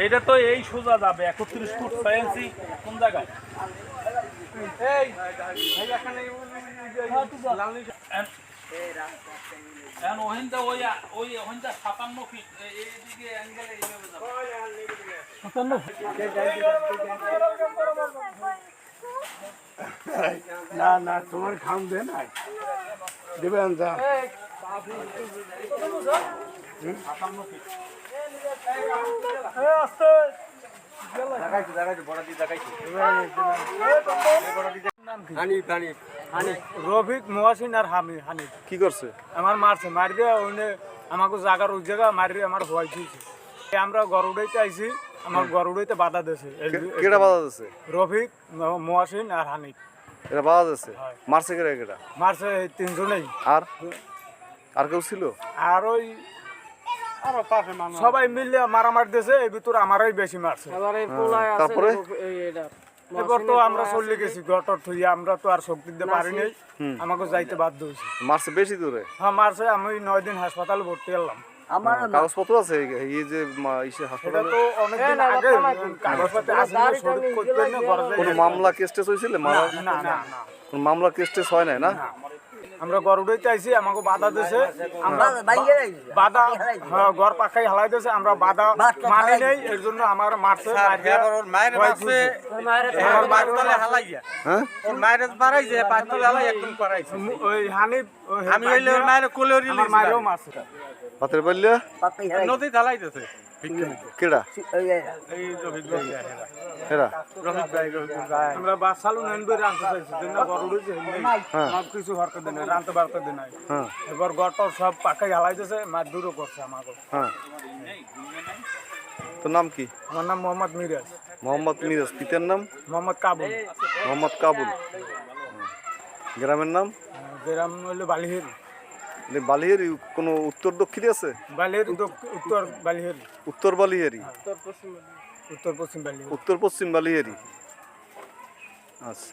এইটা তো এই সোজা যাবে একত্রিশ ফুট সায়েন্সি কোন জায়গায়? এই এই এখানে এন- এন ওহিনটা ওই ওই ওহিনটা সাতান্ন ফিট এ- এইদিকে অ্যাঙ্গেলে এইভাবে যাবে। সাতান্ন না না তোমার খাম দে না। দেবেন রফিক মহাসিন আর হামি হানিফ কি করছে? আমার মারছে মারি দিয়ে ওইনে আমাকে জাগার ওই জায়গা মারি আমার ভয় দিয়েছে। আমরা গরুড়াইতে আইছি আমার গরুড়াইতে বাধা দিয়েছে। কেটা বাধা দিচ্ছে রফিক মহাসিন আর হানিফ এটা বাধা দিচ্ছে মারছে কেটা কেটা মারছে তিনজনেই। আর? আর কেউ ছিল? আর ওই সবাই মিলে মারামারি দিয়েছে এই ভিতরে আমারই বেশি মারছে। হ্যাঁ, তারপরে? এবার তো আমরা চলে গেছি গটর থুই আমরা তো আর শক্তি দিতে পারি নাই। আমাকে যাইতে বাধ্য হয়েছি। মারছে বেশি দূরে? হ্যাঁ মারছে আমি নয় দিন হাসপাতালে ভর্তি হলাম। কাগজপত্র আছে এই যে মা- ইসে হাসপাতালে তো অনেকদিন আগে কাগজপত্র আছে না, শরীর করতে না ঘরে যাই- কোনো মামলা কেস টেস হয়েছিল? মারা না না না। কোনো মামলা কেস টেস হয় নাই না? আমরা গরুড়াইতে আইছি আমাকে বাধা দিয়েছে আমরা বাধা হ্যাঁ ঘর পাখাই হালাই দিয়েছে আমরা বাধা মানি নেই এর জন্য আমার মারছে মায়ের মারছে। আমার মায়ের তলে হালাইয়া হ্যাঁ? ওর মায়ের বাড়াইছে পাঁচ হালাই একদম করাইছে ওই হানিফ ওই আমি হইলে ওর মায়ের কোলে আমার মায়েরও মারছে। হাতের পাল্লা নদী ঢালাইতেছে কেডা? আমরা বাস চালু নেন বই রানতে চাইছি। দিন না গরুড়াইছে আমার কিছু হরতে দেয় না রানতে বাড়তে হ্যাঁ এবার গটর সব পাখাই হালাই দিয়েছে মার দূরও করছে আমাকে হ্যাঁ তোর নাম কি? আমার নাম মোহাম্মদ মিরাজ মোহাম্মদ মিরাজ পিতার নাম? মোহাম্মদ কাবুল। মোহাম্মদ কাবুল। গ্রামের নাম? গ্রাম হইল বালিহের এটা বালিয়ারি কোনো উত্তর দক্ষিণে আছে? বালিহের উত্তর বালিহের। উত্তর বালিয়ারি উত্তর পশ্চিম বালিহের। উত্তর পশ্চিম বালিয়ারি আচ্ছা।